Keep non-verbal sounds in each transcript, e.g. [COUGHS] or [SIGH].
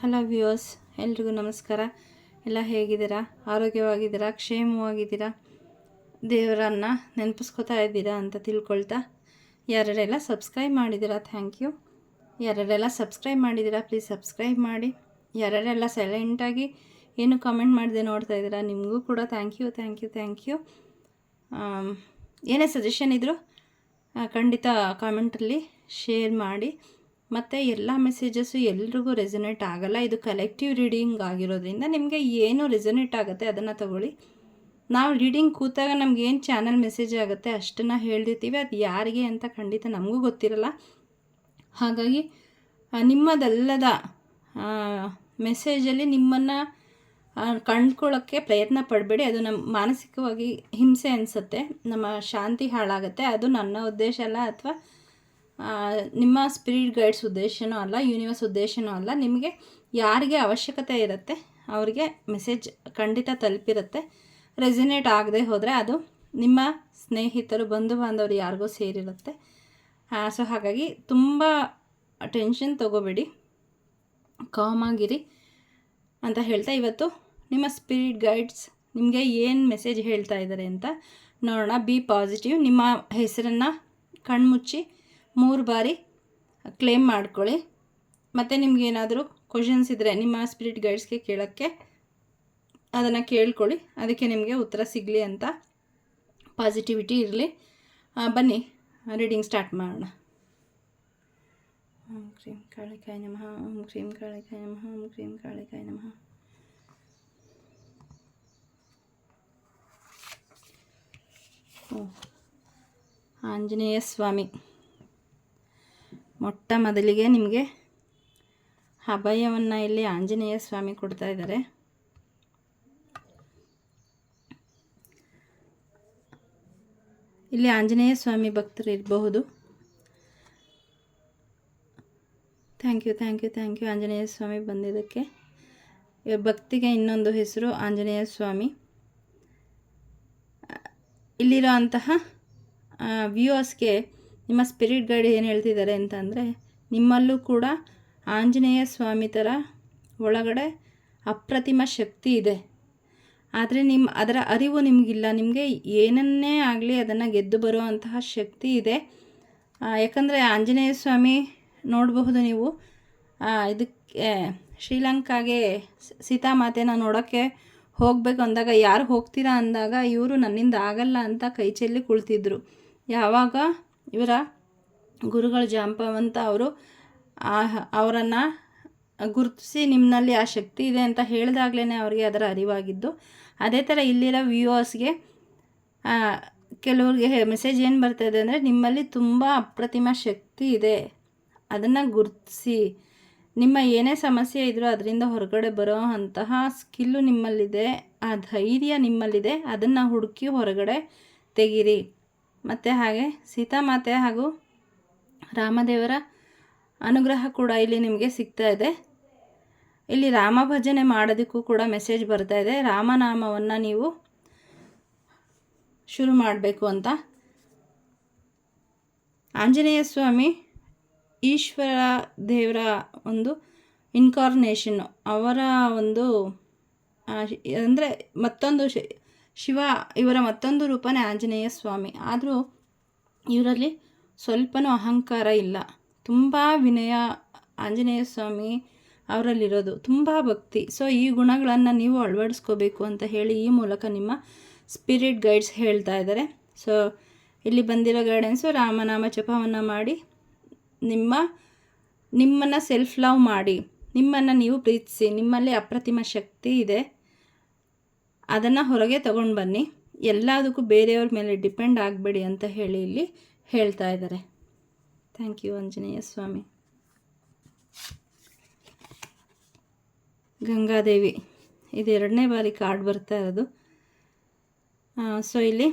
Hello viewers, ಎಲ್ರಿಗೂ ನಮಸ್ಕಾರ. ಎಲ್ಲ ಹೇಗಿದ್ದೀರಾ? ಆರೋಗ್ಯವಾಗಿದ್ದೀರಾ? ಕ್ಷೇಮವಾಗಿದ್ದೀರಾ? ದೇವರನ್ನ ನೆನಪಿಸ್ಕೋತಾ ಇದ್ದೀರಾ ಅಂತ ತಿಳ್ಕೊಳ್ತಾ ಯಾರೆಲ್ಲ ಸಬ್ಸ್ಕ್ರೈಬ್ ಮಾಡಿದ್ದೀರಾ? Thank you. ಯಾರೆಲ್ಲ ಸಬ್ಸ್ಕ್ರೈಬ್ ಮಾಡಿದ್ದೀರಾ? ಪ್ಲೀಸ್ ಸಬ್ಸ್ಕ್ರೈಬ್ ಮಾಡಿ. ಯಾರೆಲ್ಲ ಸೈಲೆಂಟಾಗಿ ಏನು ಕಮೆಂಟ್ ಮಾಡಿದೆ ನೋಡ್ತಾ ಇದ್ದೀರಾ? ನಿಮಗೂ ಕೂಡ thank you thank you thank you. ಏನೇ ಸಜೆಷನ್ ಇದ್ದರೂ ಖಂಡಿತ ಕಾಮೆಂಟಲ್ಲಿ ಶೇರ್ ಮಾಡಿ. ಮತ್ತು ಎಲ್ಲ ಮೆಸೇಜಸ್ಸು ಎಲ್ರಿಗೂ ರೆಸೊನೇಟ್ ಆಗಲ್ಲ. ಇದು ಕಲೆಕ್ಟಿವ್ ರೀಡಿಂಗ್ ಆಗಿರೋದ್ರಿಂದ ನಿಮಗೆ ಏನು ರೆಸೊನೇಟ್ ಆಗುತ್ತೆ ಅದನ್ನು ತಗೊಳ್ಳಿ. ನಾವು ರೀಡಿಂಗ್ ಕೂತಾಗ ನಮ್ಗೆ ಏನು ಚಾನಲ್ ಮೆಸೇಜ್ ಆಗುತ್ತೆ ಅಷ್ಟನ್ನು ಹೇಳ್ದಿರ್ತೀವಿ. ಅದು ಯಾರಿಗೆ ಅಂತ ಖಂಡಿತ ನಮಗೂ ಗೊತ್ತಿರಲ್ಲ. ಹಾಗಾಗಿ ನಿಮ್ಮದಲ್ಲದ ಮೆಸೇಜಲ್ಲಿ ನಿಮ್ಮನ್ನು ಕಂಡ್ಕೊಳ್ಳೋಕ್ಕೆ ಪ್ರಯತ್ನ ಪಡಬೇಡಿ. ಅದು ನಮ್ಮ ಮಾನಸಿಕವಾಗಿ ಹಿಂಸೆ ಅನಿಸುತ್ತೆ. ನಮ್ಮ ಶಾಂತಿ ಹಾಳಾಗುತ್ತೆ. ಅದು ನನ್ನ ಉದ್ದೇಶ ಅಲ್ಲ ಅಥವಾ ನಿಮ್ಮ ಸ್ಪಿರಿಟ್ ಗೈಡ್ಸ್ ಉದ್ದೇಶನೂ ಅಲ್ಲ ಯೂನಿವರ್ಸ್ ಉದ್ದೇಶನೂ ಅಲ್ಲ, ನಿಮಗೆ ಯಾರಿಗೆ ಅವಶ್ಯಕತೆ ಇರುತ್ತೆ, ಅವರಿಗೆ ಮೆಸೇಜ್ ಖಂಡಿತ ತಲುಪಿರುತ್ತೆ ರೆಸಿನೇಟ್ ಆಗದೆ ಹೋದರೆ ಅದು ನಿಮ್ಮ ಸ್ನೇಹಿತರು ಬಂಧು ಬಾಂಧವರು ಯಾರಿಗೋ ಸೇರಿರುತ್ತೆ. ಸೊ ಹಾಗಾಗಿ ತುಂಬ ಟೆನ್ಷನ್ ತಗೋಬೇಡಿ ಕಾಮಾಗಿರಿ ಅಂತ ಹೇಳ್ತಾ ಇವತ್ತು ನಿಮ್ಮ ಸ್ಪಿರಿಟ್ ಗೈಡ್ಸ್ ನಿಮಗೆ ಏನು ಮೆಸೇಜ್ ಹೇಳ್ತಾ ಇದ್ದಾರೆ ಅಂತ ನೋಡೋಣ. ಬಿ ಪಾಸಿಟಿವ್ ನಿಮ್ಮ ಹೆಸರನ್ನು ಕಣ್ಮುಚ್ಚಿ ಮೂರು ಬಾರಿ ಕ್ಲೇಮ್ ಮಾಡ್ಕೊಳ್ಳಿ. ಮತ್ತು ನಿಮಗೇನಾದರೂ ಕ್ವಶನ್ಸ್ ಇದ್ದರೆ ನಿಮ್ಮ ಸ್ಪಿರಿಟ್ ಗೈಡ್ಸ್ಗೆ ಕೇಳೋಕ್ಕೆ ಅದನ್ನು ಕೇಳ್ಕೊಳ್ಳಿ. ಅದಕ್ಕೆ ನಿಮಗೆ ಉತ್ತರ ಸಿಗಲಿ ಅಂತ ಪಾಸಿಟಿವಿಟಿ ಇರಲಿ. ಬನ್ನಿ ರೀಡಿಂಗ್ ಸ್ಟಾರ್ಟ್ ಮಾಡೋಣ. ಓಂ ಕ್ರೀಂ ಕಾಳಿಕಾಯ ನಮಃ, ಓಂ ಕ್ರೀಂ ಕಾಳಿಕಾಯಿ ನಮಃ, ಓಂ ಕ್ರೀಂ ಕಾಳಿಕಾಯಿ ನಮಃ. ಆಂಜನೇಯ ಸ್ವಾಮಿ. ಮೊಟ್ಟ ಮೊದಲಿಗೆ ನಿಮಗೆ ಅಭಯವನ್ನು ಇಲ್ಲಿ ಆಂಜನೇಯ ಸ್ವಾಮಿ ಕೊಡ್ತಾ ಇದ್ದಾರೆ. ಇಲ್ಲಿ ಆಂಜನೇಯ ಸ್ವಾಮಿ ಭಕ್ತರು ಇರಬಹುದು. Thank you thank you thank you Anjaneya Swamy ಬಂದಿದ್ದಕ್ಕೆ. ಭಕ್ತಿಗೆ ಇನ್ನೊಂದು ಹೆಸರು ಆಂಜನೇಯ ಸ್ವಾಮಿ. ಇಲ್ಲಿರೋ ಅಂತಹ ವ್ಯೂವರ್ಸ್ಗೆ ನಿಮ್ಮ ಸ್ಪಿರಿಟ್ ಗೈಡ್ ಏನು ಹೇಳ್ತಿದ್ದಾರೆ ಅಂತಂದರೆ, ನಿಮ್ಮಲ್ಲೂ ಕೂಡ ಆಂಜನೇಯ ಸ್ವಾಮಿ ಥರ ಒಳಗಡೆ ಅಪ್ರತಿಮ ಶಕ್ತಿ ಇದೆ. ಆದರೆ ನಿಮ್ಮ ಅದರ ಅರಿವು ನಿಮಗಿಲ್ಲ. ನಿಮಗೆ ಏನನ್ನೇ ಆಗಲಿ ಅದನ್ನು ಗೆದ್ದು ಬರುವಂತಹ ಶಕ್ತಿ ಇದೆ. ಯಾಕಂದರೆ ಆಂಜನೇಯ ಸ್ವಾಮಿ ನೋಡಬಹುದು ನೀವು. ಇದಕ್ಕೆ ಶ್ರೀಲಂಕಾಗೆ ಸೀತಾಮಾತೆನ ನೋಡೋಕ್ಕೆ ಹೋಗಬೇಕು ಅಂದಾಗ, ಯಾರು ಹೋಗ್ತೀರಾ ಅಂದಾಗ ಇವರು ನನ್ನಿಂದ ಆಗಲ್ಲ ಅಂತ ಕೈ ಚೆಲ್ಲಿ ಕುಳಿತಿದ್ರು. ಯಾವಾಗ ಇವರ ಗುರುಗಳು ಜಾಂಪವಂತ ಅವರು ಅವರನ್ನು ಗುರುತಿಸಿ ನಿಮ್ಮಲ್ಲಿ ಆ ಶಕ್ತಿ ಇದೆ ಅಂತ ಹೇಳಿದಾಗಲೇ ಅವರಿಗೆ ಅದರ ಅರಿವಾಗಿದ್ದು. ಅದೇ ಥರ ಇಲ್ಲಿರೋ ವ್ಯೂವರ್ಸ್ಗೆ ಕೆಲವ್ರಿಗೆ ಮೆಸೇಜ್ ಏನು ಬರ್ತದೆ ಅಂದರೆ ನಿಮ್ಮಲ್ಲಿ ತುಂಬ ಅಪ್ರತಿಮ ಶಕ್ತಿ ಇದೆ. ಅದನ್ನು ಗುರುತಿಸಿ. ನಿಮ್ಮ ಏನೇ ಸಮಸ್ಯೆ ಇದ್ದರೂ ಅದರಿಂದ ಹೊರಗಡೆ ಬರೋ ಅಂತಹ ಸ್ಕಿಲ್ಲು ನಿಮ್ಮಲ್ಲಿದೆ. ಆ ಧೈರ್ಯ ನಿಮ್ಮಲ್ಲಿದೆ. ಅದನ್ನು ಹುಡುಕಿ ಹೊರಗಡೆ ತೆಗೀರಿ. ಮತ್ತು ಹಾಗೆ ಸೀತಾಮಾತೆ ಹಾಗೂ ರಾಮದೇವರ ಅನುಗ್ರಹ ಕೂಡ ಇಲ್ಲಿ ನಿಮಗೆ ಸಿಗ್ತಾ ಇದೆ. ಇಲ್ಲಿ ರಾಮ ಭಜನೆ ಮಾಡೋದಕ್ಕೂ ಕೂಡ ಮೆಸೇಜ್ ಬರ್ತಾ ಇದೆ. ರಾಮನಾಮವನ್ನು ನೀವು ಶುರು ಮಾಡಬೇಕು ಅಂತ. ಆಂಜನೇಯ ಸ್ವಾಮಿ ಈಶ್ವರ ದೇವರ ಒಂದು ಇನ್ಕಾರ್ನೇಷನ್ನು ಅವರ ಒಂದು ಅಂದರೆ ಮತ್ತೊಂದು ಶಿವ ಇವರ ಮತ್ತೊಂದು ರೂಪನೇ ಆಂಜನೇಯ ಸ್ವಾಮಿ. ಆದರೂ ಇವರಲ್ಲಿ ಸ್ವಲ್ಪನೂ ಅಹಂಕಾರ ಇಲ್ಲ. ತುಂಬ ವಿನಯ ಆಂಜನೇಯ ಸ್ವಾಮಿ ಅವರಲ್ಲಿರೋದು. ತುಂಬ ಭಕ್ತಿ. ಸೊ ಈ ಗುಣಗಳನ್ನು ನೀವು ಅಳವಡಿಸ್ಕೋಬೇಕು ಅಂತ ಹೇಳಿ ಈ ಮೂಲಕ ನಿಮ್ಮ ಸ್ಪಿರಿಟ್ ಗೈಡ್ಸ್ ಹೇಳ್ತಾ ಇದ್ದಾರೆ. ಸೊ ಇಲ್ಲಿ ಬಂದಿರೋ ಗೈಡೆನ್ಸು ರಾಮನಾಮ ಜಪವನ್ನು ಮಾಡಿ, ನಿಮ್ಮ, ನಿಮ್ಮನ್ನು ಸೆಲ್ಫ್ ಲವ್ ಮಾಡಿ, ನಿಮ್ಮನ್ನು ನೀವು ಪ್ರೀತಿಸಿ, ನಿಮ್ಮಲ್ಲಿ ಅಪ್ರತಿಮ ಶಕ್ತಿ ಇದೆ. ಅದನ್ನು ಹೊರಗೆ ತಗೊಂಡು ಬನ್ನಿ. ಎಲ್ಲದಕ್ಕೂ ಬೇರೆಯವ್ರ ಮೇಲೆ ಡಿಪೆಂಡ್ ಆಗಬೇಡಿ ಅಂತ ಹೇಳಿ ಇಲ್ಲಿ ಹೇಳ್ತಾ ಇದ್ದಾರೆ. Thank you Anjaneya Swamy. Gangadevi ಇದು ಎರಡನೇ ಬಾರಿ ಕಾರ್ಡ್ ಬರ್ತಾ ಇರೋದು. ಸೊ ಇಲ್ಲಿ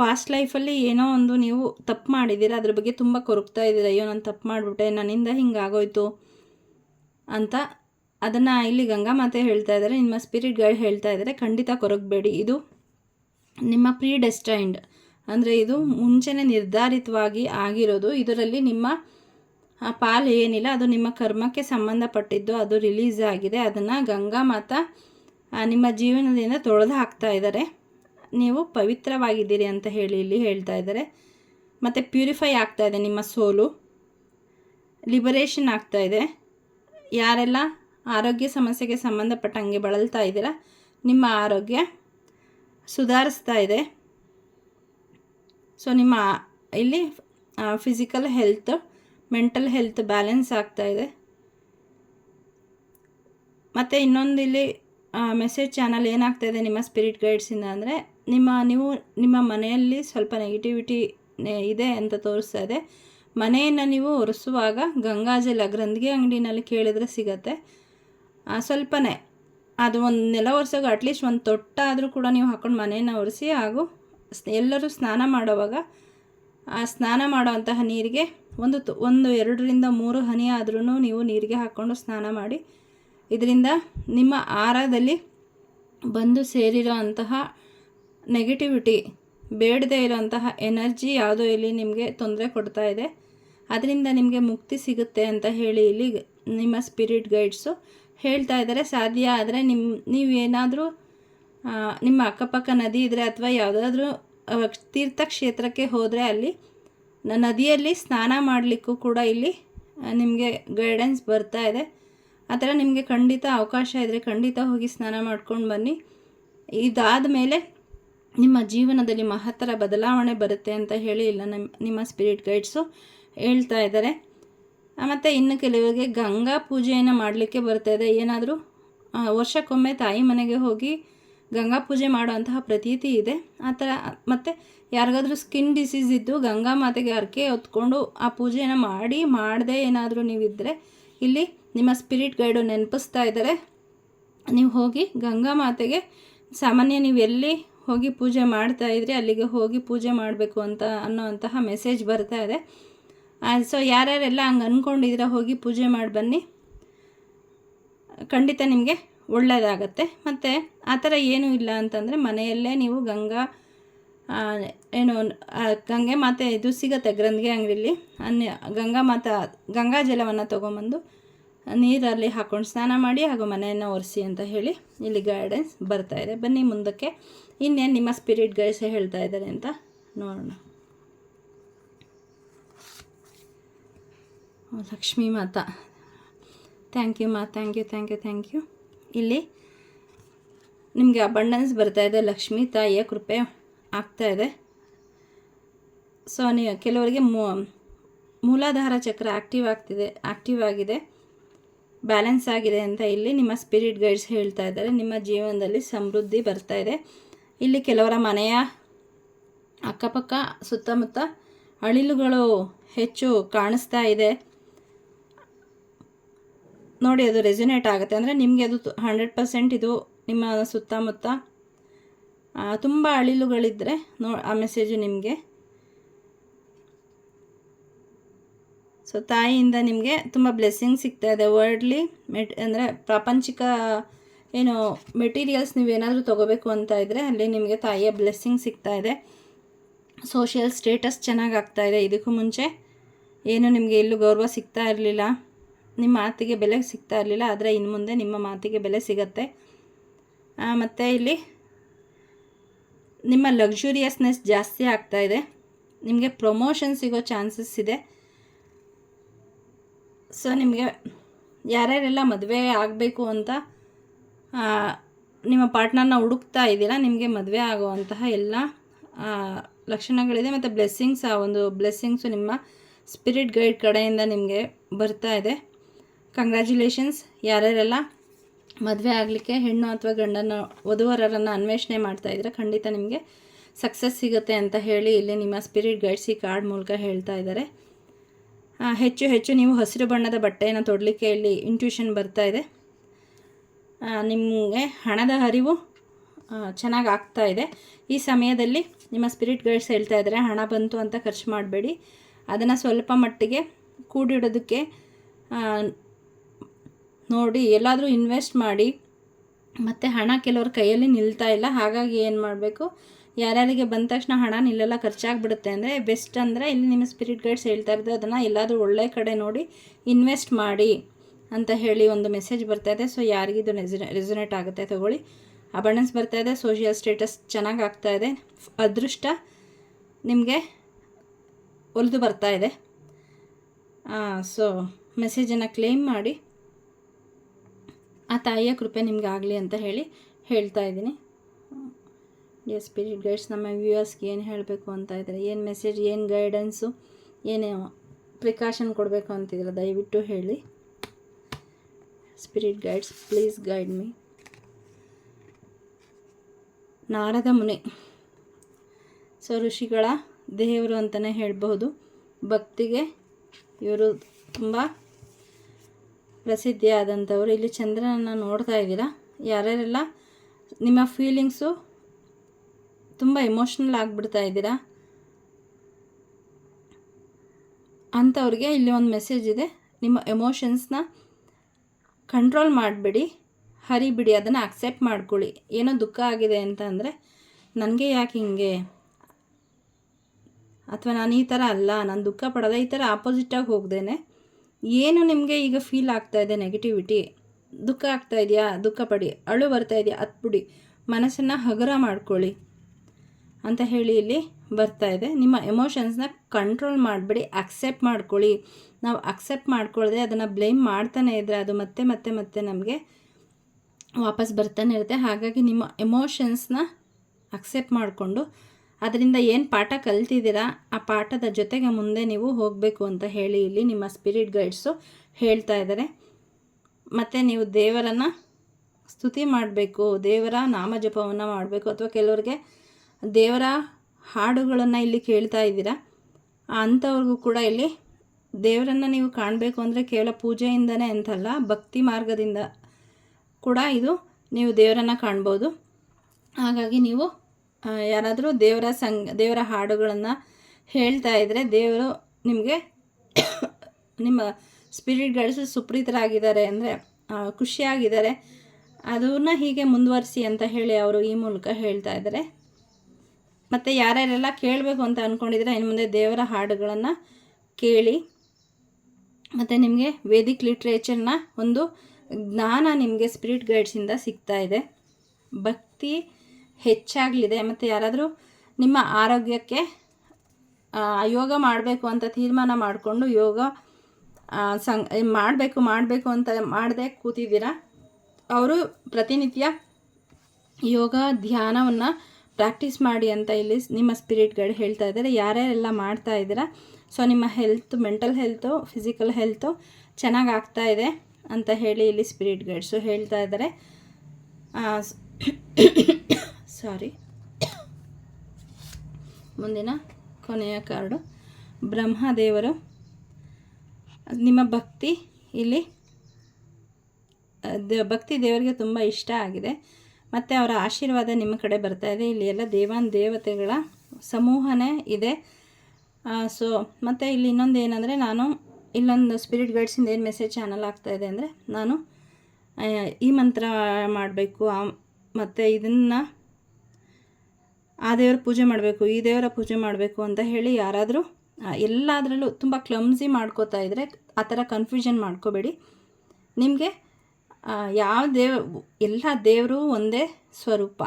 ಪಾಸ್ಟ್ ಲೈಫಲ್ಲಿ ಏನೋ ಒಂದು ನೀವು ತಪ್ಪು ಮಾಡಿದ್ದೀರ, ಅದ್ರ ಬಗ್ಗೆ ತುಂಬ ಕೊರಗ್ತಾ ಇದ್ದೀರ, ಅಯ್ಯೋ ನಾನು ತಪ್ಪು ಮಾಡಿಬಿಟ್ಟೆ, ನನ್ನಿಂದ ಹಿಂಗಾಗೋಯ್ತು ಅಂತ ಅದನ್ನು ಇಲ್ಲಿ ಗಂಗಾ ಮಾತೆ ಹೇಳ್ತಾ ಇದ್ದಾರೆ. ನಿಮ್ಮ ಸ್ಪಿರಿಟ್ ಗೈಡ್ ಹೇಳ್ತಾ ಇದ್ದಾರೆ. ಖಂಡಿತ ಕೊರಗಬೇಡಿ. ಇದು ನಿಮ್ಮ ಪ್ರೀ ಡೆಸ್ಟೈನ್ಡ್ ಅಂದರೆ ಇದು ಮುಂಚೆನೇ ನಿರ್ಧಾರಿತವಾಗಿ ಆಗಿರೋದು. ಇದರಲ್ಲಿ ನಿಮ್ಮ ಪಾಲು ಏನಿಲ್ಲ, ಅದು ನಿಮ್ಮ ಕರ್ಮಕ್ಕೆ ಸಂಬಂಧಪಟ್ಟಿದ್ದು, ಅದು ರಿಲೀಸ್ ಆಗಿದೆ. ಅದನ್ನು ಗಂಗಾ ಮಾತ ನಿಮ್ಮ ಜೀವನದಿಂದ ತೊಳೆದು ಹಾಕ್ತಾ ಇದ್ದಾರೆ. ನೀವು ಪವಿತ್ರವಾಗಿದ್ದೀರಿ ಅಂತ ಹೇಳಿ ಇಲ್ಲಿ ಹೇಳ್ತಾ ಇದ್ದಾರೆ. ಮತ್ತು ಪ್ಯೂರಿಫೈ ಆಗ್ತಾ ಇದೆ ನಿಮ್ಮ ಸೋಲು ಲಿಬರೇಷನ್ ಆಗ್ತಾ ಇದೆ. ಯಾರೆಲ್ಲ ಆರೋಗ್ಯ ಸಮಸ್ಯೆಗೆ ಸಂಬಂಧಪಟ್ಟಂಗೆ ಬಳಲ್ತಾ ಇದ್ದೀರಾ? ನಿಮ್ಮ ಆರೋಗ್ಯ ಸುಧಾರಿಸ್ತಾ ಇದೆ. ಸೊ ನಿಮ್ಮ ಇಲ್ಲಿ physical health mental health balance ಆಗ್ತಾ ಇದೆ. ಮತ್ತು ಇನ್ನೊಂದು ಇಲ್ಲಿ ಮೆಸೇಜ್ ಚಾನಲ್ ಏನಾಗ್ತಾ ಇದೆ ನಿಮ್ಮ ಸ್ಪಿರಿಟ್ ಗೈಡ್ಸಿಂದ ಅಂದರೆ, ನಿಮ್ಮ, ನೀವು, ನಿಮ್ಮ ಮನೆಯಲ್ಲಿ ಸ್ವಲ್ಪ ನೆಗೆಟಿವಿಟಿ ಇದೆ ಅಂತ ತೋರಿಸ್ತಾ ಇದೆ. ಮನೆಯನ್ನು ನೀವು ಒರೆಸುವಾಗ ಗಂಗಾಜಲ, ಗ್ರಂಥಿಗೆ ಅಂಗಡಿನಲ್ಲಿ ಕೇಳಿದ್ರೆ ಸಿಗತ್ತೆ. ಸ್ವಲ್ಪನೇ. ಅದು ಒಂದು ನೆಲ ಒರೆಸೋಕೆ ಅಟ್ಲೀಸ್ಟ್ ಒಂದು ತೊಟ್ಟಾದರೂ ಕೂಡ ನೀವು ಹಾಕ್ಕೊಂಡು ಮನೆಯನ್ನು ಒರೆಸಿ ಹಾಗೂ ಎಲ್ಲರೂ ಸ್ನಾನ ಮಾಡೋವಾಗ, ಆ, ಸ್ನಾನ ಮಾಡೋವಂತಹ ನೀರಿಗೆ ಒಂದು ಒಂದು ಎರಡರಿಂದ ಮೂರು ಹನಿ ಆದ್ರೂ ನೀವು ನೀರಿಗೆ ಹಾಕ್ಕೊಂಡು ಸ್ನಾನ ಮಾಡಿ, ಇದರಿಂದ ನಿಮ್ಮ ಆಹಾರದಲ್ಲಿ ಬಂದು ಸೇರಿರೋ ಅಂತಹ ನೆಗೆಟಿವಿಟಿ ಬೇಡದೇ ಇರೋಂತಹ ಎನರ್ಜಿ ಯಾವುದೋ ಇಲ್ಲಿ ನಿಮಗೆ ತೊಂದರೆ ಕೊಡ್ತಾ ಇದೆ. ಅದರಿಂದ ನಿಮಗೆ ಮುಕ್ತಿ ಸಿಗುತ್ತೆ ಅಂತ ಹೇಳಿ ಇಲ್ಲಿ ನಿಮ್ಮ ಸ್ಪಿರಿಟ್ ಗೈಡ್ಸು ಹೇಳ್ತಾ ಇದ್ದಾರೆ, ಸಾಧ್ಯ ಆದರೆ ನಿಮ್ಮ ನೀವೇನಾದರೂ ನಿಮ್ಮ ಅಕ್ಕಪಕ್ಕ ನದಿ ಇದ್ದರೆ ಅಥವಾ ಯಾವುದಾದ್ರೂ ತೀರ್ಥಕ್ಷೇತ್ರಕ್ಕೆ ಹೋದರೆ ಅಲ್ಲಿ ನದಿಯಲ್ಲಿ ಸ್ನಾನ ಮಾಡಲಿಕ್ಕೂ ಕೂಡ ಇಲ್ಲಿ ನಿಮಗೆ ಗೈಡೆನ್ಸ್ ಬರ್ತಾ ಇದೆ. ಆ ಥರ ನಿಮಗೆ ಖಂಡಿತ ಅವಕಾಶ ಇದ್ದರೆ ಖಂಡಿತ ಹೋಗಿ ಸ್ನಾನ ಮಾಡ್ಕೊಂಡು ಬನ್ನಿ. ಇದಾದ ಮೇಲೆ ನಿಮ್ಮ ಜೀವನದಲ್ಲಿ ಮಹತ್ತರ ಬದಲಾವಣೆ ಬರುತ್ತೆ ಅಂತ ಹೇಳಿ ಇಲ್ಲ ನಮ್ಮ ನಿಮ್ಮ ಸ್ಪಿರಿಟ್ ಗೈಡ್ಸು ಹೇಳ್ತಾ ಇದ್ದಾರೆ. ಮತ್ತು ಇನ್ನು ಕೆಲವರಿಗೆ ಗಂಗಾ ಪೂಜೆಯನ್ನು ಮಾಡಲಿಕ್ಕೆ ಬರ್ತಾ ಇದೆ. ಏನಾದರೂ ವರ್ಷಕ್ಕೊಮ್ಮೆ ತಾಯಿ ಮನೆಗೆ ಹೋಗಿ ಗಂಗಾ ಪೂಜೆ ಮಾಡುವಂತಹ ಪ್ರತೀತಿ ಇದೆ. ಆ ಥರ, ಮತ್ತು ಯಾರಿಗಾದರೂ ಸ್ಕಿನ್ ಡಿಸೀಸ್ ಇದ್ದು ಗಂಗಾ ಮಾತೆಗೆ ಹರಕೆ ಹೊತ್ಕೊಂಡು ಆ ಪೂಜೆಯನ್ನು ಮಾಡಿ, ಮಾಡದೆ ಏನಾದರೂ ನೀವಿದ್ದರೆ ಇಲ್ಲಿ ನಿಮ್ಮ ಸ್ಪಿರಿಟ್ ಗೈಡು ನೆನಪಿಸ್ತಾ ಇದ್ದಾರೆ. ನೀವು ಹೋಗಿ ಗಂಗಾ ಮಾತೆಗೆ, ಸಾಮಾನ್ಯ ನೀವು ಎಲ್ಲಿ ಹೋಗಿ ಪೂಜೆ ಮಾಡ್ತಾ ಇದ್ರಿ, ಅಲ್ಲಿಗೆ ಹೋಗಿ ಪೂಜೆ ಮಾಡಬೇಕು ಅಂತ ಅನ್ನೋವಂತಹ ಮೆಸೇಜ್ ಬರ್ತಾ ಇದೆ. ಸೊ ಯಾರ್ಯಾರೆಲ್ಲ ಹಂಗೆ ಅಂದ್ಕೊಂಡಿದ್ರೆ ಹೋಗಿ ಪೂಜೆ ಮಾಡಿ ಬನ್ನಿ. ಖಂಡಿತ ನಿಮಗೆ ಒಳ್ಳೆಯದಾಗತ್ತೆ ಮತ್ತು ಆ ಥರ ಏನೂ ಇಲ್ಲ ಅಂತಂದರೆ ಮನೆಯಲ್ಲೇ ನೀವು ಗಂಗಾ ಏನು ಗಂಗೆ ಮಾತೆ, ಇದು ಸಿಗತ್ತೆ ಗ್ರಂಥಿಗೆ ಅಂಗಡಿಲಿ. ಅನ್ಯ, ಗಂಗಾ ಮಾತಾ, ಗಂಗಾ ಜಲವನ್ನು ತೊಗೊಂಬಂದು ನೀರಲ್ಲಿ ಹಾಕ್ಕೊಂಡು ಸ್ನಾನ ಮಾಡಿ ಹಾಗೂ ಮನೆಯನ್ನು ಒರೆಸಿ ಅಂತ ಹೇಳಿ ಇಲ್ಲಿ ಗೈಡೆನ್ಸ್ ಬರ್ತಾ ಇದೆ. ಬನ್ನಿ ಮುಂದಕ್ಕೆ. ಇನ್ನೇನು ನಿಮ್ಮ ಸ್ಪಿರಿಟ್ ಗೈಡ್ಸ್ ಹೇಳ್ತಾ ಇದ್ದಾರೆ ಅಂತ ನೋಡೋಣ. Lakshmi Mata. Thank you Maa thank you thank you thank you ಇಲ್ಲಿ ನಿಮಗೆ ಅಬಂಡೆನ್ಸ್ ಇದೆ. ಲಕ್ಷ್ಮೀ ತಾಯಿಯ ಕೃಪೆ ಆಗ್ತಾ ಇದೆ. ಸೊ ನೀವು ಕೆಲವರಿಗೆ ಮೂಲಾಧಾರ ಚಕ್ರ ಆ್ಯಕ್ಟಿವ್ ಆಗ್ತಿದೆ ಆ್ಯಕ್ಟಿವ್ ಆಗಿದೆ ಬ್ಯಾಲೆನ್ಸ್ ಆಗಿದೆ ಅಂತ ಇಲ್ಲಿ ನಿಮ್ಮ ಸ್ಪಿರಿಟ್ ಗೈಡ್ಸ್ ಹೇಳ್ತಾ ಇದ್ದಾರೆ. ನಿಮ್ಮ ಜೀವನದಲ್ಲಿ ಸಮೃದ್ಧಿ ಬರ್ತಾ ಇದೆ. ಇಲ್ಲಿ ಕೆಲವರ ಮನೆಯ ಅಕ್ಕಪಕ್ಕ, ಸುತ್ತಮುತ್ತ ಅಳಿಲುಗಳು ಹೆಚ್ಚು ಕಾಣಿಸ್ತಾ ಇದೆ. ನೋಡಿ ಅದು ರೆಸ್ಯುನೇಟ್ ಆಗುತ್ತೆ. ಅಂದರೆ ನಿಮಗೆ ಅದು ಹಂಡ್ರೆಡ್ ಪರ್ಸೆಂಟ್ ಇದು ನಿಮ್ಮ ಸುತ್ತಮುತ್ತ ತುಂಬ ಅಳಿಲುಗಳಿದ್ದರೆ ನೋ, ಆ ಮೆಸೇಜು ನಿಮಗೆ. ಸೊ ತಾಯಿಯಿಂದ ನಿಮಗೆ ತುಂಬ ಬ್ಲೆಸ್ಸಿಂಗ್ ಸಿಗ್ತಾ ಇದೆ. ವರ್ಡ್ಲಿ ಮೆಟ್ ಅಂದರೆ ಪ್ರಾಪಂಚಿಕ, ಏನು ಮೆಟೀರಿಯಲ್ಸ್ ನೀವೇನಾದರೂ ತೊಗೋಬೇಕು ಅಂತ ಇದ್ದರೆ ಅಲ್ಲಿ ನಿಮಗೆ ತಾಯಿಯ ಬ್ಲೆಸ್ಸಿಂಗ್ ಸಿಗ್ತಾ ಇದೆ. ಸೋಷಿಯಲ್ ಸ್ಟೇಟಸ್ ಚೆನ್ನಾಗಿ ಆಗ್ತಾ ಇದೆ. ಇದಕ್ಕೂ ಮುಂಚೆ ಏನು ನಿಮಗೆ ಎಲ್ಲೂ ಗೌರವ ಸಿಗ್ತಾ ಇರಲಿಲ್ಲ. ನಿಮ್ಮ ಮಾತಿಗೆ ಬೆಲೆ ಸಿಗ್ತಾ ಇರಲಿಲ್ಲ, ಆದರೆ ಇನ್ನು ಮುಂದೆ ನಿಮ್ಮ ಮಾತಿಗೆ ಬೆಲೆ ಸಿಗತ್ತೆ. ಮತ್ತು ಇಲ್ಲಿ ನಿಮ್ಮ ಲಕ್ಸುರಿಯಸ್ನೆಸ್ ಜಾಸ್ತಿ ಆಗ್ತಾ ಇದೆ. ನಿಮಗೆ ಪ್ರಮೋಷನ್ ಸಿಗೋ ಚಾನ್ಸಸ್ ಇದೆ. ಸೊ ನಿಮಗೆ ಯಾರ್ಯಾರೆಲ್ಲ ಮದುವೆ ಆಗಬೇಕು ಅಂತ ನಿಮ್ಮ ಪಾರ್ಟ್ನರ್ನ ಹುಡುಕ್ತಾ ಇದ್ದೀರ, ನಿಮಗೆ ಮದುವೆ ಆಗುವಂತಹ ಎಲ್ಲ ಲಕ್ಷಣಗಳಿದೆ. ಮತ್ತು ಬ್ಲೆಸ್ಸಿಂಗ್ಸ್ ಆ, ಒಂದು ಬ್ಲೆಸ್ಸಿಂಗ್ಸು ನಿಮ್ಮ ಸ್ಪಿರಿಟ್ ಗೈಡ್ ಕಡೆಯಿಂದ ನಿಮಗೆ ಬರ್ತಾ ಇದೆ. ಕಂಗ್ರ್ಯಾಚುಲೇಷನ್ಸ್ ಯಾರ್ಯಾರೆಲ್ಲ ಮದುವೆ ಆಗಲಿಕ್ಕೆ ಹೆಣ್ಣು ಅಥವಾ ಗಂಡನ ವಧುವರರನ್ನು ಅನ್ವೇಷಣೆ ಮಾಡ್ತಾ ಇದ್ದರೆ ಖಂಡಿತ ನಿಮಗೆ ಸಕ್ಸಸ್ ಸಿಗುತ್ತೆ ಅಂತ ಹೇಳಿ ಇಲ್ಲಿ ನಿಮ್ಮ ಸ್ಪಿರಿಟ್ ಗೈಡ್ಸ್ ಕಾರ್ಡ್ ಮೂಲಕ ಹೇಳ್ತಾ ಇದ್ದಾರೆ. ಹೆಚ್ಚು ಹೆಚ್ಚು ನೀವು ಹಸಿರು ಬಣ್ಣದ ಬಟ್ಟೆಯನ್ನು ತೊಡಲಿಕ್ಕೆ ಇಲ್ಲಿ ಇಂಟ್ಯೂಷನ್ ಬರ್ತಾ ಇದೆ. ನಿಮಗೆ ಹಣದ ಹರಿವು ಚೆನ್ನಾಗಿ ಆಗ್ತಾ ಇದೆ. ಈ ಸಮಯದಲ್ಲಿ ನಿಮ್ಮ ಸ್ಪಿರಿಟ್ ಗೈಡ್ಸ್ ಹೇಳ್ತಾ ಇದ್ದಾರೆ, ಹಣ ಬಂತು ಅಂತ ಖರ್ಚು ಮಾಡಬೇಡಿ. ಅದನ್ನು ಸ್ವಲ್ಪ ಮಟ್ಟಿಗೆ ಕೂಡಿಡೋದಕ್ಕೆ ನೋಡಿ, ಎಲ್ಲಾದರೂ ಇನ್ವೆಸ್ಟ್ ಮಾಡಿ, ಮತ್ತು ಹಣ ಕೆಲವ್ರ ಕೈಯಲ್ಲಿ ನಿಲ್ತಾ ಇಲ್ಲ. ಹಾಗಾಗಿ ಏನು ಮಾಡಬೇಕು? ಯಾರ್ಯಾರಿಗೆ ಬಂದ ತಕ್ಷಣ ಹಣ ನಿಲ್ಲೆಲ್ಲ ಖರ್ಚಾಗ್ಬಿಡುತ್ತೆ ಅಂದರೆ ಬೆಸ್ಟ್ ಅಂದರೆ ಇಲ್ಲಿ ನಿಮ್ಮ ಸ್ಪಿರಿಟ್ ಗೈಡ್ಸ್ ಹೇಳ್ತಾ ಇರೋದು, ಅದನ್ನು ಎಲ್ಲಾದರೂ ಒಳ್ಳೆ ಕಡೆ ನೋಡಿ ಇನ್ವೆಸ್ಟ್ ಮಾಡಿ ಅಂತ ಹೇಳಿ ಒಂದು ಮೆಸೇಜ್ ಬರ್ತಾ ಇದೆ. ಸೊ ಯಾರಿಗಿದು ರೆಸೊನೇಟ್ ಆಗುತ್ತೆ ತಗೊಳ್ಳಿ. ಅಬಂಡೆನ್ಸ್ ಬರ್ತಾ ಇದೆ ಸೋಷಿಯಲ್ ಸ್ಟೇಟಸ್ ಚೆನ್ನಾಗಿ ಆಗ್ತಾ ಇದೆ. ಅದೃಷ್ಟ ನಿಮಗೆ ಒಲಿದು ಬರ್ತಾ ಇದೆ. ಸೊ ಮೆಸೇಜನ್ನು ಕ್ಲೇಮ್ ಮಾಡಿ. ಆ ತಾಯಿಯ ಕೃಪೆ ನಿಮ್ಗೆ ಆಗಲಿ ಅಂತ ಹೇಳಿ ಹೇಳ್ತಾ ಇದ್ದೀನಿ. ಎಸ್ ಸ್ಪಿರಿಟ್ ಗೈಡ್ಸ್ ನಮ್ಮ ವ್ಯೂವರ್ಸ್ಗೆ ಏನು ಹೇಳಬೇಕು ಅಂತ ಇದ್ದಾರೆ ಏನು ಮೆಸೇಜ್ ಏನು ಗೈಡೆನ್ಸು ಏನು ಪ್ರಿಕಾಷನ್ ಕೊಡಬೇಕು ಅಂತಿದ್ರೆ ದಯವಿಟ್ಟು ಹೇಳಿ. Spirit guides please guide me Narada Muni. So, ಋಷಿಗಳ ದೇವರು ಅಂತಲೇ ಹೇಳಬಹುದು. ಭಕ್ತಿಗೆ ಇವರು ತುಂಬ ಪ್ರಸಿದ್ಧಿಯಾದಂಥವ್ರು. ಇಲ್ಲಿ ಚಂದ್ರನನ್ನು ನೋಡ್ತಾ ಇದ್ದೀರಾ? ಯಾರ್ಯಾರೆಲ್ಲ ನಿಮ್ಮ ಫೀಲಿಂಗ್ಸು ತುಂಬ ಎಮೋಷ್ನಲ್ ಆಗಿಬಿಡ್ತಾ ಇದ್ದೀರಾ? ಅಂಥವ್ರಿಗೆ ಇಲ್ಲಿ ಒಂದು ಮೆಸೇಜ್ ಇದೆ. ನಿಮ್ಮ ಎಮೋಷನ್ಸ್ನ ಕಂಟ್ರೋಲ್ ಮಾಡಿಬಿಡಿ. ಹರಿಬಿಡಿ ಅದನ್ನು ಅಕ್ಸೆಪ್ಟ್ ಮಾಡ್ಕೊಳ್ಳಿ. ಏನೋ ದುಃಖ ಆಗಿದೆ ಅಂತ ಅಂದರೆ, ನನಗೆ ಯಾಕೆ ಹಿಂಗೆ? ಅಥವಾ ನಾನು ಈ ಥರ ಅಲ್ಲ, ನಾನು ದುಃಖ ಪಡೋದೆ ಈ ಥರ ಆಪೋಸಿಟಾಗಿ ಹೋಗ್ದೇನೆ. ಏನು ನಿಮಗೆ ಈಗ ಫೀಲ್ ಆಗ್ತಾ ಇದೆ ನೆಗೆಟಿವಿಟಿ ದುಃಖ ಆಗ್ತಾ ಇದೆಯಾ? ದುಃಖ ಪಡಿ, ಅಳು ಬರ್ತಾ ಇದೆಯಾ? ಹತ್ಬಿಡಿ ಮನಸ್ಸನ್ನು ಹಗುರ ಮಾಡ್ಕೊಳ್ಳಿ ಅಂತ ಹೇಳಿ ಇಲ್ಲಿ ಬರ್ತಾ ಇದೆ. ನಿಮ್ಮ ಎಮೋಷನ್ಸ್ನ ಕಂಟ್ರೋಲ್ ಮಾಡಿಬಿಡಿ ಅಕ್ಸೆಪ್ಟ್ ಮಾಡ್ಕೊಳ್ಳಿ. ನಾವು ಅಕ್ಸೆಪ್ಟ್ ಮಾಡ್ಕೊಳ್ಳದೆ ಅದನ್ನು ಬ್ಲೇಮ್ ಮಾಡ್ತಾನೆ ಇದ್ದರೆ ಅದು ಮತ್ತೆ ಮತ್ತೆ ಮತ್ತೆ ನಮಗೆ ವಾಪಸ್ ಬರ್ತಾನೆ ಇರುತ್ತೆ. ಹಾಗಾಗಿ ನಿಮ್ಮ ಎಮೋಷನ್ಸ್ನ ಅಕ್ಸೆಪ್ಟ್ ಮಾಡಿಕೊಂಡು ಅದರಿಂದ ಏನು ಪಾಠ ಕಲ್ತಿದ್ದೀರಾ? ಆ ಪಾಠದ ಜೊತೆಗೆ ಮುಂದೆ ನೀವು ಹೋಗಬೇಕು ಅಂತ ಹೇಳಿ ಇಲ್ಲಿ ನಿಮ್ಮ ಸ್ಪಿರಿಟ್ ಗೈಡ್ಸು ಹೇಳ್ತಾ ಇದ್ದಾರೆ. ಮತ್ತು ನೀವು ದೇವರನ್ನು ಸ್ತುತಿ ಮಾಡಬೇಕು, ದೇವರ ನಾಮಜಪವನ್ನು ಮಾಡಬೇಕು, ಅಥವಾ ಕೆಲವರಿಗೆ ದೇವರ ಹಾಡುಗಳನ್ನು ಇಲ್ಲಿ ಕೇಳ್ತಾ ಇದ್ದೀರಾ? ಅಂಥವ್ರಿಗೂ ಕೂಡ ಇಲ್ಲಿ ದೇವರನ್ನು ನೀವು ಕಾಣಬೇಕು ಅಂದರೆ ಕೇವಲ ಪೂಜೆಯಿಂದನೇ ಅಂತಲ್ಲ, ಭಕ್ತಿ ಮಾರ್ಗದಿಂದ ಕೂಡ ಇದು ನೀವು ದೇವರನ್ನು ಕಾಣ್ಬೋದು. ಹಾಗಾಗಿ ನೀವು ಯಾರಾದರೂ ದೇವರ ಸಂಗ್ ದೇವರ ಹಾಡುಗಳನ್ನು ಹೇಳ್ತಾ ಇದ್ದರೆ ದೇವರು ನಿಮಗೆ [COUGHS] ನಿಮ್ಮ ಸ್ಪಿರಿಟ್ ಗೈಡ್ಸ್ ಸುಪ್ರೀತರಾಗಿದ್ದಾರೆ ಅಂದರೆ ಖುಷಿಯಾಗಿದ್ದಾರೆ. ಅದನ್ನ ಹೀಗೆ ಮುಂದುವರಿಸಿ ಅಂತ ಹೇಳಿ ಅವರು ಈ ಮೂಲಕ ಹೇಳ್ತಾ ಇದ್ದಾರೆ. ಮತ್ತು ಯಾರ್ಯಾರೆಲ್ಲ ಕೇಳಬೇಕು ಅಂತ ಅಂದ್ಕೊಂಡಿದ್ರೆ ಇನ್ನು ಮುಂದೆ ದೇವರ ಹಾಡುಗಳನ್ನು ಕೇಳಿ, ಮತ್ತು ನಿಮಗೆ ವೇದಿಕ್ ಲಿಟ್ರೇಚರ್ನ ಒಂದು ಜ್ಞಾನ ನಿಮಗೆ ಸ್ಪಿರಿಟ್ ಗೈಡ್ಸಿಂದ ಸಿಗ್ತಾ ಇದೆ. ಭಕ್ತಿ ಹೆಚ್ಚಾಗಲಿದೆ. ಮತ್ತು ಯಾರಾದರೂ ನಿಮ್ಮ ಆರೋಗ್ಯಕ್ಕೆ ಯೋಗ ಮಾಡಬೇಕು ಅಂತ ತೀರ್ಮಾನ ಮಾಡಿಕೊಂಡು ಯೋಗ ಸಂ ಮಾಡಬೇಕು ಮಾಡಬೇಕು ಅಂತ ಮಾಡದೆ ಕೂತಿದ್ದೀರಾ? ಅವರು ಪ್ರತಿನಿತ್ಯ ಯೋಗ ಧ್ಯಾನವನ್ನು ಪ್ರಾಕ್ಟೀಸ್ ಮಾಡಿ ಅಂತ ಇಲ್ಲಿ ನಿಮ್ಮ ಸ್ಪಿರಿಟ್ ಗೈಡ್ ಹೇಳ್ತಾ ಇದ್ದಾರೆ. ಯಾರ್ಯಾರೆಲ್ಲ ಮಾಡ್ತಾ ಇದ್ದೀರಾ? ಸೊ, ನಿಮ್ಮ health, mental health, physical health ಚೆನ್ನಾಗಿ ಆಗ್ತಾ ಇದೆ ಅಂತ ಹೇಳಿ ಇಲ್ಲಿ ಸ್ಪಿರಿಟ್ ಗೈಡ್ಸು ಹೇಳ್ತಾ ಇದ್ದಾರೆ. ಸಾರಿ. ಮುಂದಿನ ಕೊನೆಯ ಕಾರ್ಡು. ಬ್ರಹ್ಮದೇವರು, ನಿಮ್ಮ ಭಕ್ತಿ ಇಲ್ಲಿ ಭಕ್ತಿ ದೇವರಿಗೆ ತುಂಬ ಇಷ್ಟ ಆಗಿದೆ. ಮತ್ತು ಅವರ ಆಶೀರ್ವಾದ ನಿಮ್ಮ ಕಡೆ ಬರ್ತಾ ಇದೆ. ಇಲ್ಲಿ ಎಲ್ಲ ದೇವಾನ್ ದೇವತೆಗಳ ಸಮೂಹನೇ ಇದೆ. ಸೊ, ಮತ್ತು ಇಲ್ಲಿ ಇನ್ನೊಂದು ಏನಂದರೆ ನಾನು ಇಲ್ಲೊಂದು ಸ್ಪಿರಿಟ್ ಗೈಡ್ಸಿಂದ ಏನು ಮೆಸೇಜ್ ಚಾನಲ್ ಆಗ್ತಾಯಿದೆ ಅಂದರೆ ನಾನು ಈ ಮಂತ್ರ ಮಾಡಬೇಕು. ಮತ್ತು ಇದನ್ನು ಆ ದೇವರ ಪೂಜೆ ಮಾಡಬೇಕು, ಈ ದೇವರ ಪೂಜೆ ಮಾಡಬೇಕು ಅಂತ ಹೇಳಿ ಯಾರಾದರೂ ಎಲ್ಲದರಲ್ಲೂ ತುಂಬ ಕ್ಲಮ್ಸಿ ಮಾಡ್ಕೋತಾ ಇದ್ದರೆ ಆ ಥರ ಕನ್ಫ್ಯೂಷನ್ ಮಾಡ್ಕೋಬೇಡಿ. ನಿಮಗೆ ಯಾವ ದೇವ, ಎಲ್ಲ ದೇವರು ಒಂದೇ ಸ್ವರೂಪ.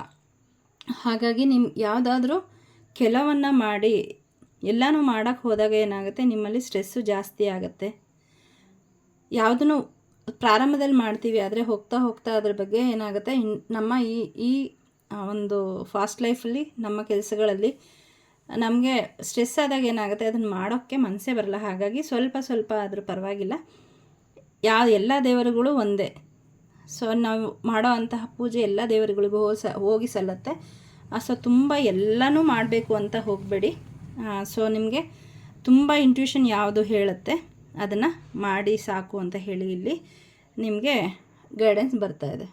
ಹಾಗಾಗಿ ನಿಮ್ಮ ಯಾವುದಾದ್ರೂ ಕೆಲವನ್ನು ಮಾಡಿ, ಎಲ್ಲನೂ ಮಾಡೋಕ್ಕೆ ಹೋದಾಗ ಏನಾಗುತ್ತೆ, ನಿಮ್ಮಲ್ಲಿ ಸ್ಟ್ರೆಸ್ಸು ಜಾಸ್ತಿ ಆಗುತ್ತೆ. ಯಾವುದನ್ನು ಪ್ರಾರಂಭದಲ್ಲಿ ಮಾಡ್ತೀವಿ, ಆದರೆ ಹೋಗ್ತಾ ಹೋಗ್ತಾ ಅದ್ರ ಬಗ್ಗೆ ಏನಾಗುತ್ತೆ ನಮ್ಮ ಈ ಈ ಒಂದು ಫಾಸ್ಟ್ ಲೈಫಲ್ಲಿ ನಮ್ಮ ಕೆಲಸಗಳಲ್ಲಿ, ನಮಗೆ ಸ್ಟ್ರೆಸ್ ಆದಾಗ ಏನಾಗುತ್ತೆ, ಅದನ್ನು ಮಾಡೋಕ್ಕೆ ಮನಸ್ಸೇ ಬರಲ್ಲ. ಹಾಗಾಗಿ ಸ್ವಲ್ಪ ಸ್ವಲ್ಪ ಆದರೂ ಪರವಾಗಿಲ್ಲ. ಯಾವ ಎಲ್ಲ ದೇವರುಗಳು ಒಂದೇ. ಸೊ ನಾವು ಮಾಡೋ ಅಂತಹ ಪೂಜೆ ಎಲ್ಲ ದೇವರುಗಳಿಗೂ ಹೋಸ, ಹೋಗಿ ಸಲ್ಲತ್ತೆ. ಸೊ ತುಂಬ ಎಲ್ಲನೂ ಮಾಡಬೇಕು ಅಂತ ಹೋಗಬೇಡಿ. ಸೊ ನಿಮಗೆ ತುಂಬ ಇಂಟ್ಯೂಷನ್ ಯಾವುದು ಹೇಳುತ್ತೆ, ಅದನ್ನು ಮಾಡಿ ಸಾಕು ಅಂತ ಹೇಳಿ ಇಲ್ಲಿ ನಿಮಗೆ ಗೈಡೆನ್ಸ್ ಬರ್ತಾ ಇದೆ.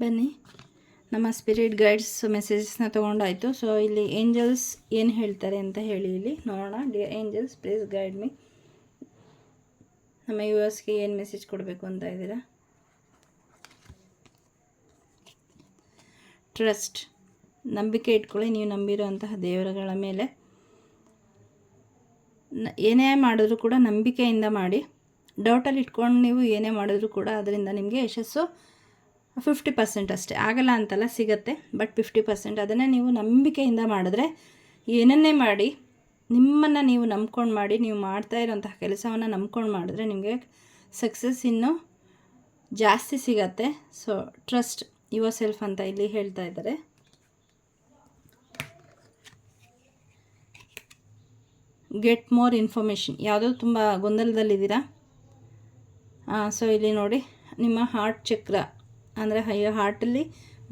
ಬನ್ನಿ. ನಮ್ಮ ಸ್ಪಿರಿಟ್ ಗೈಡ್ಸ್ ಮೆಸೇಜಸ್ನ ತೊಗೊಂಡಾಯಿತು. ಸೊ ಇಲ್ಲಿ ಏಂಜಲ್ಸ್ ಏನು ಹೇಳ್ತಾರೆ ಅಂತ ಹೇಳಿ ಇಲ್ಲಿ ನೋಡೋಣ. The angels please guide me ನಮ್ಮ ಯು ಎಸ್ಗೆ ಏನು ಮೆಸೇಜ್ ಕೊಡಬೇಕು ಅಂತ ಇದ್ದೀರಾ? ಟ್ರಸ್ಟ್ ನಂಬಿಕೆ ಇಟ್ಕೊಳ್ಳಿ. ನೀವು ನಂಬಿರುವಂತಹ ದೇವರುಗಳ ಮೇಲೆ. ಏನೇ ಮಾಡಿದ್ರೂ ಕೂಡ ನಂಬಿಕೆಯಿಂದ ಮಾಡಿ. ಡೌಟಲ್ಲಿ ಇಟ್ಕೊಂಡು ನೀವು ಏನೇ ಮಾಡಿದ್ರೂ ಕೂಡ ಅದರಿಂದ ನಿಮಗೆ ಯಶಸ್ಸು ಫಿಫ್ಟಿ ಪರ್ಸೆಂಟ್ ಅಷ್ಟೇ. ಆಗಲ್ಲ ಅಂತಲ್ಲ ಸಿಗತ್ತೆ, ಬಟ್ ಫಿಫ್ಟಿ ಪರ್ಸೆಂಟ್ ಅದನ್ನೇ ನೀವು ನಂಬಿಕೆಯಿಂದ ಮಾಡಿದ್ರೆ ಏನನ್ನೇ ಮಾಡಿ, ನಿಮ್ಮನ್ನು ನೀವು ನಂಬ್ಕೊಂಡು ಮಾಡಿ, ನೀವು ಮಾಡ್ತಾ ಇರೋಂತಹ ಕೆಲಸವನ್ನು ನಂಬ್ಕೊಂಡು ಮಾಡಿದ್ರೆ ನಿಮಗೆ ಸಕ್ಸಸ್ ಇನ್ನೂ ಜಾಸ್ತಿ ಸಿಗತ್ತೆ. ಸೊ ಟ್ರಸ್ಟ್ ಯುವರ್ ಸೆಲ್ಫ್ ಅಂತ ಇಲ್ಲಿ ಹೇಳ್ತಾ ಇದ್ದಾರೆ. ಗೆಟ್ ಮೋರ್ ಇನ್ಫಾರ್ಮೇಷನ್ ಯಾವುದೋ ತುಂಬ ಗೊಂದಲದಲ್ಲಿದ್ದೀರಾ? ಸೊ ಇಲ್ಲಿ ನೋಡಿ, ನಿಮ್ಮ ಹಾರ್ಟ್ ಚಕ್ರ ಅಂದರೆ ಹೈ ಹಾರ್ಟಲ್ಲಿ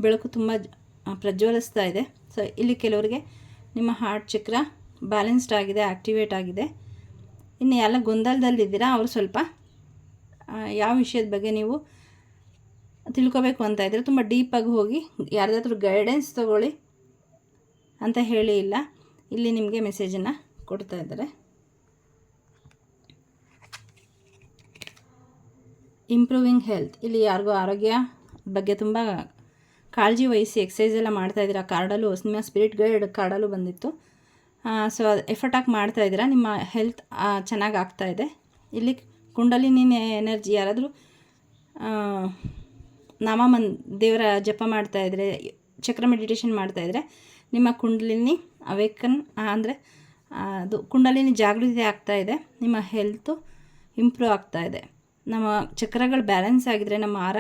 ಬೆಳಕು ತುಂಬ ಪ್ರಜ್ವಲಿಸ್ತಾ ಇದೆ. ಸೊ ಇಲ್ಲಿ ಕೆಲವರಿಗೆ ನಿಮ್ಮ ಹಾರ್ಟ್ ಚಕ್ರ ಬ್ಯಾಲೆನ್ಸ್ಡ್ ಆಗಿದೆ ಆ್ಯಕ್ಟಿವೇಟ್ ಆಗಿದೆ. ಇನ್ನು ಎಲ್ಲ ಗೊಂದಲದಲ್ಲಿದ್ದೀರಾ ಅವರು ಸ್ವಲ್ಪ ಯಾವ ವಿಷಯದ ಬಗ್ಗೆ ನೀವು ತಿಳ್ಕೊಬೇಕು ಅಂತ ಇದ್ದರೆ ತುಂಬ ಡೀಪಾಗಿ ಹೋಗಿ ಯಾರ್ದಾದ್ರೂ ಗೈಡೆನ್ಸ್ ತೊಗೊಳ್ಳಿ ಅಂತ ಹೇಳಿ ಇಲ್ಲ. ಇಲ್ಲಿ ನಿಮಗೆ ಮೆಸೇಜನ್ನು ಕೊಡ್ತಾ ಇದ್ದಾರೆ. ಇಂಪ್ರೂವಿಂಗ್ ಹೆಲ್ತ್ ಇಲ್ಲಿ ಯಾರಿಗೂ ಆರೋಗ್ಯ ಬಗ್ಗೆ ತುಂಬ ಕಾಳಜಿ ವಹಿಸಿ ಎಕ್ಸಸೈಸ್ ಎಲ್ಲ ಮಾಡ್ತಾ ಇದ್ದೀರಾ? ಕಾರ್ಡಲ್ಲೂ ನಿಮ್ಮ ಸ್ಪಿರಿಟ್ ಗೈಡ್ ಕಾರ್ಡಲ್ಲೂ ಬಂದಿತ್ತು. ಸೊ ಎಫರ್ಟ್ ಹಾಕಿ ಮಾಡ್ತಾ ಇದ್ದೀರಾ? ನಿಮ್ಮ ಹೆಲ್ತ್ ಚೆನ್ನಾಗಿ ಆಗ್ತಾ ಇದೆ. ಇಲ್ಲಿ ಕುಂಡಲಿನಿ ಎನರ್ಜಿ ಯಾರಾದರೂ ನಾಮ ಮನ್ ದೇವರ ಜಪ ಮಾಡ್ತಾ ಇದ್ದರೆ ಚಕ್ರ ಮೆಡಿಟೇಷನ್ ಮಾಡ್ತಾ ಇದ್ದರೆ ನಿಮ್ಮ ಕುಂಡಲಿನಿ ಅವೇಕನ್ ಅಂದರೆ ಅದು ಕುಂಡಲಿನಿ ಜಾಗೃತಿ ಆಗ್ತಾ ಇದೆ. ನಿಮ್ಮ ಹೆಲ್ತು ಇಂಪ್ರೂವ್ ಆಗ್ತಾ ಇದೆ. ನಮ್ಮ ಚಕ್ರಗಳು ಬ್ಯಾಲೆನ್ಸ್ ಆಗಿದ್ದರೆ ನಮ್ಮ ಆರ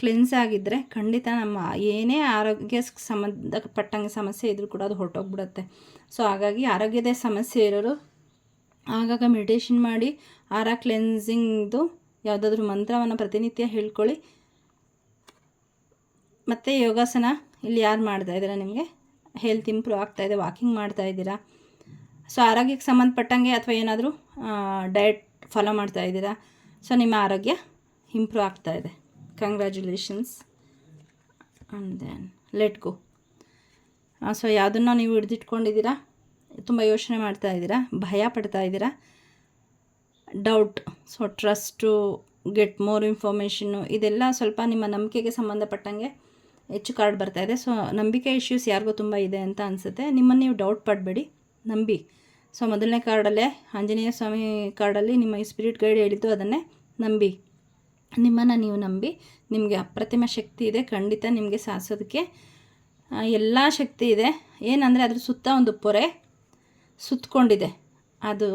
ಕ್ಲೆನ್ಸ್ ಆಗಿದ್ದರೆ ಖಂಡಿತ ನಮ್ಮ ಏನೇ ಆರೋಗ್ಯ ಸಂಬಂಧಪಟ್ಟಂಗೆ ಸಮಸ್ಯೆ ಇದ್ದರೂ ಕೂಡ ಅದು ಹೊರಟೋಗ್ಬಿಡುತ್ತೆ. ಸೊ ಹಾಗಾಗಿ ಆರೋಗ್ಯದ ಸಮಸ್ಯೆ ಇರೋರು ಆಗಾಗ ಮೆಡಿಟೇಷನ್ ಮಾಡಿ ಆರ ಕ್ಲೆನ್ಸಿಂಗ್ದು ಯಾವುದಾದ್ರೂ ಮಂತ್ರವನ್ನು ಪ್ರತಿನಿತ್ಯ ಹೇಳ್ಕೊಳ್ಳಿ. ಮತ್ತು ಯೋಗಾಸನ ಇಲ್ಲಿ ಯಾರು ಮಾಡ್ತಾ ಇದ್ದೀರಾ ನಿಮಗೆ? ಹೆಲ್ತ್ ಇಂಪ್ರೂವ್ ಆಗ್ತಾ ಇದೆ ವಾಕಿಂಗ್ ಮಾಡ್ತಾ ಇದ್ದೀರಾ? ಸೊ ಆರೋಗ್ಯಕ್ಕೆ ಸಂಬಂಧಪಟ್ಟಂಗೆ ಅಥವಾ ಏನಾದರೂ ಡಯಟ್ ಫಾಲೋ ಮಾಡ್ತಾ ಇದ್ದೀರಾ? ಸೊ ನಿಮ್ಮ ಆರೋಗ್ಯ ಇಂಪ್ರೂವ್ ಆಗ್ತಾ ಇದೆ. Congratulations and then let go so ಯಾವುದನ್ನು ನೀವು ಹಿಡಿದಿಟ್ಕೊಂಡಿದ್ದೀರಾ? ತುಂಬ ಯೋಚನೆ ಮಾಡ್ತಾ ಇದ್ದೀರಾ? ಭಯ ಪಡ್ತಾ ಇದ್ದೀರಾ? Doubt so trust get more information ಇದೆಲ್ಲ ಸ್ವಲ್ಪ ನಿಮ್ಮ ನಂಬಿಕೆಗೆ ಸಂಬಂಧಪಟ್ಟಂಗೆ ಹೆಚ್ಚು ಕಾರ್ಡ್ ಬರ್ತಾ ಇದೆ. ಸೊ ನಂಬಿಕೆ ಇಶ್ಯೂಸ್ ಯಾರಿಗೂ ತುಂಬ ಇದೆ ಅಂತ ಅನಿಸುತ್ತೆ. ನಿಮ್ಮನ್ನು ನೀವು ಡೌಟ್ ಪಡಬೇಡಿ. ನಂಬಿ. ಸೊ ಮೊದಲನೇ ಕಾರ್ಡಲ್ಲೇ ಆಂಜನೇಯ ಸ್ವಾಮಿ ಕಾರ್ಡಲ್ಲಿ ನಿಮ್ಮ ಸ್ಪಿರಿಟ್ ಗೈಡ್ ಹೇಳಿದ್ದು ಅದನ್ನೇ ನಂಬಿ. ನಿಮ್ಮನ್ನು ನೀವು ನಂಬಿ ನಿಮಗೆ ಅಪ್ರತಿಮ ಶಕ್ತಿ ಇದೆ, ಖಂಡಿತ ನಿಮಗೆ ಸಾಧಿಸೋದಕ್ಕೆ ಎಲ್ಲ ಶಕ್ತಿ ಇದೆ. ಏನಂದರೆ ಅದ್ರ ಸುತ್ತ ಒಂದು ಪೊರೆ ಸುತ್ತಕೊಂಡಿದೆ ಅದು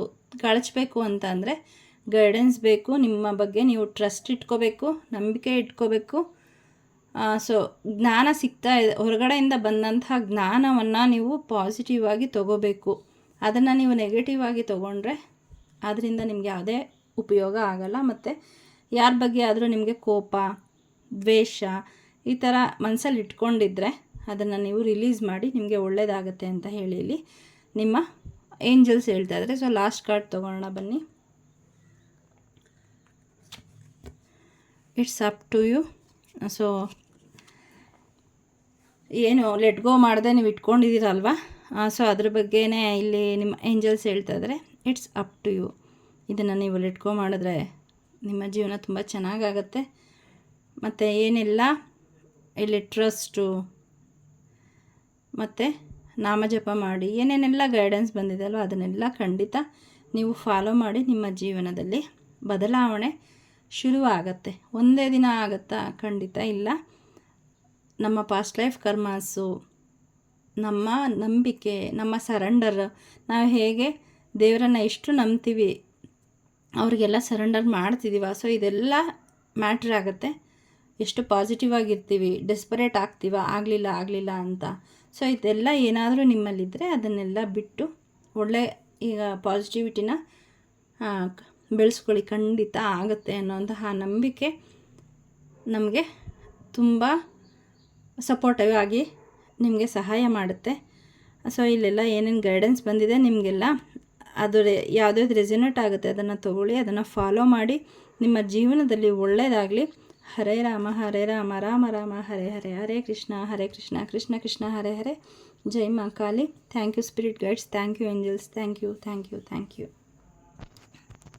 ಕಳಚಬೇಕು ಅಂತ ಅಂದರೆ ಗೈಡೆನ್ಸ್ ಬೇಕು, ನಿಮ್ಮ ಬಗ್ಗೆ ನೀವು ಟ್ರಸ್ಟ್ ಇಟ್ಕೋಬೇಕು, ನಂಬಿಕೆ ಇಟ್ಕೋಬೇಕು. ಸೊ ಜ್ಞಾನ ಸಿಗ್ತಾ ಇದೆ. ಹೊರಗಡೆಯಿಂದ ಬಂದಂತಹ ಜ್ಞಾನವನ್ನು ನೀವು ಪಾಸಿಟಿವ್ ಆಗಿ ತೊಗೋಬೇಕು. ಅದನ್ನು ನೀವು ನೆಗೆಟಿವ್ ಆಗಿ ತೊಗೊಂಡ್ರೆ, ಅದರಿಂದ ನಿಮಗೆ ಯಾವುದೇ ಉಪಯೋಗ ಆಗಲ್ಲ. ಮತ್ತು ಯಾರ ಬಗ್ಗೆ ಆದರೂ ನಿಮಗೆ ಕೋಪ, ದ್ವೇಷ ಈ ಥರ ಮನಸ್ಸಲ್ಲಿ ಇಟ್ಕೊಂಡಿದ್ರೆ ಅದನ್ನು ನೀವು ರಿಲೀಸ್ ಮಾಡಿ ನಿಮಗೆ ಒಳ್ಳೆಯದಾಗತ್ತೆ ಅಂತ ಹೇಳಿ ಇಲ್ಲಿ ನಿಮ್ಮ ಏಂಜಲ್ಸ್ ಹೇಳ್ತಾ ಇದ್ದಾರೆ ಸೊ ಲಾಸ್ಟ್ ಕಾರ್ಡ್ ತೊಗೊಳ್ಳೋಣ ಬನ್ನಿ. It's up to you so ಏನು ಲೆಟ್ ಗೋ ಮಾಡದೆ ನೀವು ಇಟ್ಕೊಂಡಿದ್ದೀರಲ್ವಾ? ಸೊ ಅದ್ರ ಬಗ್ಗೆನೇ ಇಲ್ಲಿ ನಿಮ್ಮ ಏಂಜಲ್ಸ್ ಹೇಳ್ತಾ ಇದ್ದಾರೆ ಇಟ್ಸ್ ಅಪ್ ಟು ಯು ಇದನ್ನು ನೀವು ಲೆಟ್ ಗೋ ಮಾಡಿದ್ರೆ ನಿಮ್ಮ ಜೀವನ ತುಂಬ ಚೆನ್ನಾಗಾಗತ್ತೆ. ಮತ್ತು ಏನೆಲ್ಲ, ಇಲ್ಲಿ ಟ್ರಸ್ಟು. ಮತ್ತು ನಾಮಜಪ ಮಾಡಿ, ಏನೇನೆಲ್ಲ ಗೈಡೆನ್ಸ್ ಬಂದಿದೆ ಅಲ್ವ ಅದನ್ನೆಲ್ಲ ಖಂಡಿತ ನೀವು ಫಾಲೋ ಮಾಡಿ ನಿಮ್ಮ ಜೀವನದಲ್ಲಿ ಬದಲಾವಣೆ ಶುರುವಾಗತ್ತೆ. ಒಂದೇ ದಿನ ಆಗುತ್ತಾ? ಖಂಡಿತ ಇಲ್ಲ. ನಮ್ಮ ಪಾಸ್ಟ್ ಲೈಫ್ ಕರ್ಮಾಸು ನಮ್ಮ ನಂಬಿಕೆ, ನಮ್ಮ ಸರೆಂಡರ್ ನಾವು ಹೇಗೆ ದೇವರನ್ನು ಎಷ್ಟು ನಂಬ್ತೀವಿ ಅವ್ರಿಗೆಲ್ಲ ಸರೆಂಡರ್ ಮಾಡ್ತಿದ್ದೀವ ಸೊ ಇದೆಲ್ಲ ಮ್ಯಾಟ್ರ್ ಆಗುತ್ತೆ. ಎಷ್ಟು ಪಾಸಿಟಿವ್ ಆಗಿರ್ತೀವಿ ಡೆಸ್ಪರೇಟ್ ಆಗ್ತೀವ, ಆಗಲಿಲ್ಲ ಆಗಲಿಲ್ಲ ಅಂತ. ಸೊ ಇದೆಲ್ಲ ಏನಾದರೂ ನಿಮ್ಮಲ್ಲಿದ್ದರೆ ಅದನ್ನೆಲ್ಲ ಬಿಟ್ಟು ಒಳ್ಳೆ ಈಗ ಪಾಸಿಟಿವಿಟಿನ ಬೆಳೆಸ್ಕೊಳ್ಳಿ. ಖಂಡಿತ ಆಗುತ್ತೆ ಅನ್ನೋಂತಹ ನಂಬಿಕೆ ನಮಗೆ ತುಂಬ ಸಪೋರ್ಟಿವ್ ಆಗಿ ನಿಮಗೆ ಸಹಾಯ ಮಾಡುತ್ತೆ. ಸೊ ಇಲ್ಲೆಲ್ಲ ಏನೇನು ಗೈಡೆನ್ಸ್ ಬಂದಿದೆ ನಿಮಗೆಲ್ಲ ಅದು ಯಾವುದ್ಯಾವ್ದು ರೆಸಿನೇಟ್ ಆಗುತ್ತೆ, ಅದನ್ನು ತಗೊಳ್ಳಿ, ಅದನ್ನು ಫಾಲೋ ಮಾಡಿ, ನಿಮ್ಮ ಜೀವನದಲ್ಲಿ ಒಳ್ಳೆಯದಾಗಲಿ ಹರೇ ರಾಮ ಹರೇ ರಾಮ ರಾಮ ರಾಮ, ಹರೇ ಹರೇ ಹರೇ ಕೃಷ್ಣ ಹರೇ ಕೃಷ್ಣ ಕೃಷ್ಣ ಕೃಷ್ಣ, ಹರೇ ಹರೇ. ಜೈ Maa Kali. Thank you spirit guides thank you angels thank you thank you thank you